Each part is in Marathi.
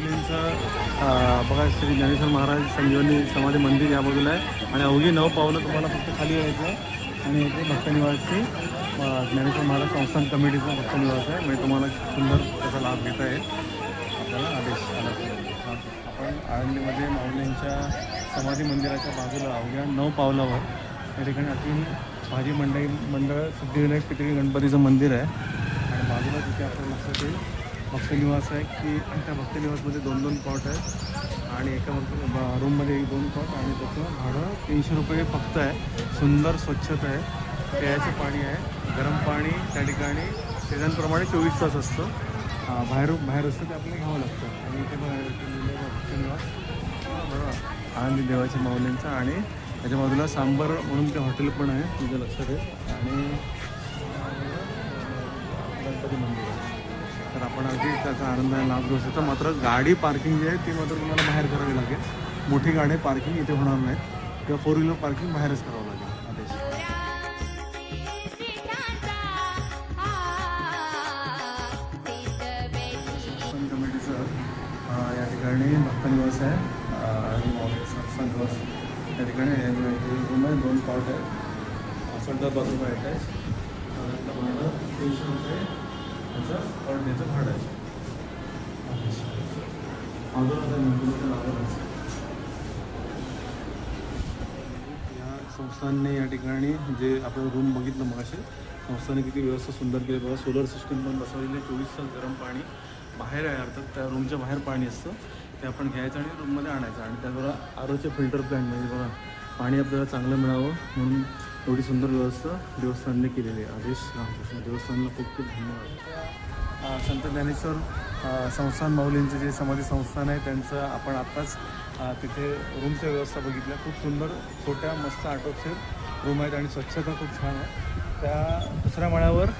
माऊलींचं बघा श्री ज्ञानेश्वर महाराज संजीवनी समाधी मंदिर या बाजूला आहे. आणि अवघी नऊ पावलं तुम्हाला फक्त खाली यायचं आणि इथे भक्तनिवासची ज्ञानेश्वर महाराज संस्थान कमिटीचा भक्तनिवास आहे. म्हणजे तुम्हाला सुंदर त्याचा लाभ घेता येईल आपल्याला आदेश आला आपण आळंदीमध्ये माऊलींच्या समाधी मंदिराच्या बाजूला अवघ्या नऊ पावलावर या ठिकाणी अति भाजी मंडई मंडळ सिद्धिविनायक पितळी गणपतीचं मंदिर आहे. आणि बाजूला तिथे आपण लक्षात येईल भक्तनिवास आहे की त्या भक्तनिवासमध्ये दोन दोन पॉट आहेत आणि एका भक्त रूममध्ये एक दोन पॉट आणि त्याचं भाडं तीनशे रुपये फक्त आहे. सुंदर स्वच्छता आहे. प्यायचं पाणी आहे. गरम पाणी त्या ठिकाणी सीझनप्रमाणे चोवीस तास असतं. बाहेर बाहेर असतं ते आपल्याला घ्यावं लागतं. आणि इथे बाहेर भक्तनिवास बरोबर. आनंदी देवाच्या माऊलींचा आणि त्याच्या बाजूला सांबर म्हणून ते हॉटेल पण आहे. तुझ्या लक्षात आहे. आणि गणपती मंदिर आहे. तर आपण अगदी त्याचा आनंदाने लाभ घेऊ शकतो. मात्र गाडी पार्किंग जी आहे ती मात्र तुम्हाला बाहेर करावी लागेल. मोठी गाडी पार्किंग इथे होणार नाही. किंवा फोर व्हीलर पार्किंग बाहेरच करावं लागेल. कमिटीचं या ठिकाणी भक्तनिवास आहे. अं, निवास या ठिकाणी म्हणजे रूम आहे दोन पार्ट आहे संडास बाथरूम आहे. अटॅच तीनशे रुपये त्याचं पण डेचं भाडं आहे अजून आता या संस्थांनी या ठिकाणी जे आपण रूम बघितलं मग असे संस्थाने किती व्यवस्था सुंदर केली. बघा सोलर सिस्टीम पण बसवलेली आहे. चोवीस तास गरम पाणी बाहेर आहे. अर्थात त्या रूमच्या बाहेर पाणी असतं. ते आपण घ्यायचं आणि रूममध्ये आणायचं. आणि त्याद्वारा आरोचे फिल्टर प्लॅन म्हणजे बघा पाणी आपल्याला चांगलं मिळावं म्हणून एवढी सुंदर व्यवस्था देवस्थानने केलेली आहे. आदेश रामकृष्ण देवस्थानला खूप खूप धन्यवाद. संत ज्ञानेश्वर संस्थान माऊलींचे जे समाधी संस्थान आहे त्यांचं आपण आत्ताच तिथे रूमच्या व्यवस्था बघितल्या खूप सुंदर छोट्या मस्त आटोपशीर रूम आहेत आणि स्वच्छता खूप छान आहे. त्या दुसऱ्या माळ्यावर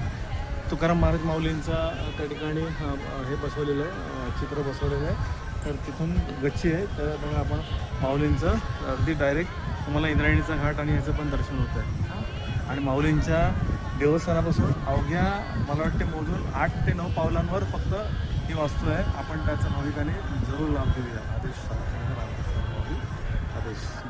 तुकाराम महाराज माऊलींचा त्या ठिकाणी हे बसवलेलं आहे चित्र बसवलेलं आहे. तर तिथून गच्ची आहे तर आपण माऊलींचं अगदी डायरेक्ट तुम्हाला इंद्रायणीचा घाट आणि ह्याचं पण दर्शन होतं आहे. आणि माऊलींच्या देवस्थानापासून अवघ्या मला वाटते मोजून आठ ते नऊ पावलांवर फक्त ही वास्तू आहे. आपण त्याचा भाविकाने जरूर लाभ घेऊया. आदेश आदेश.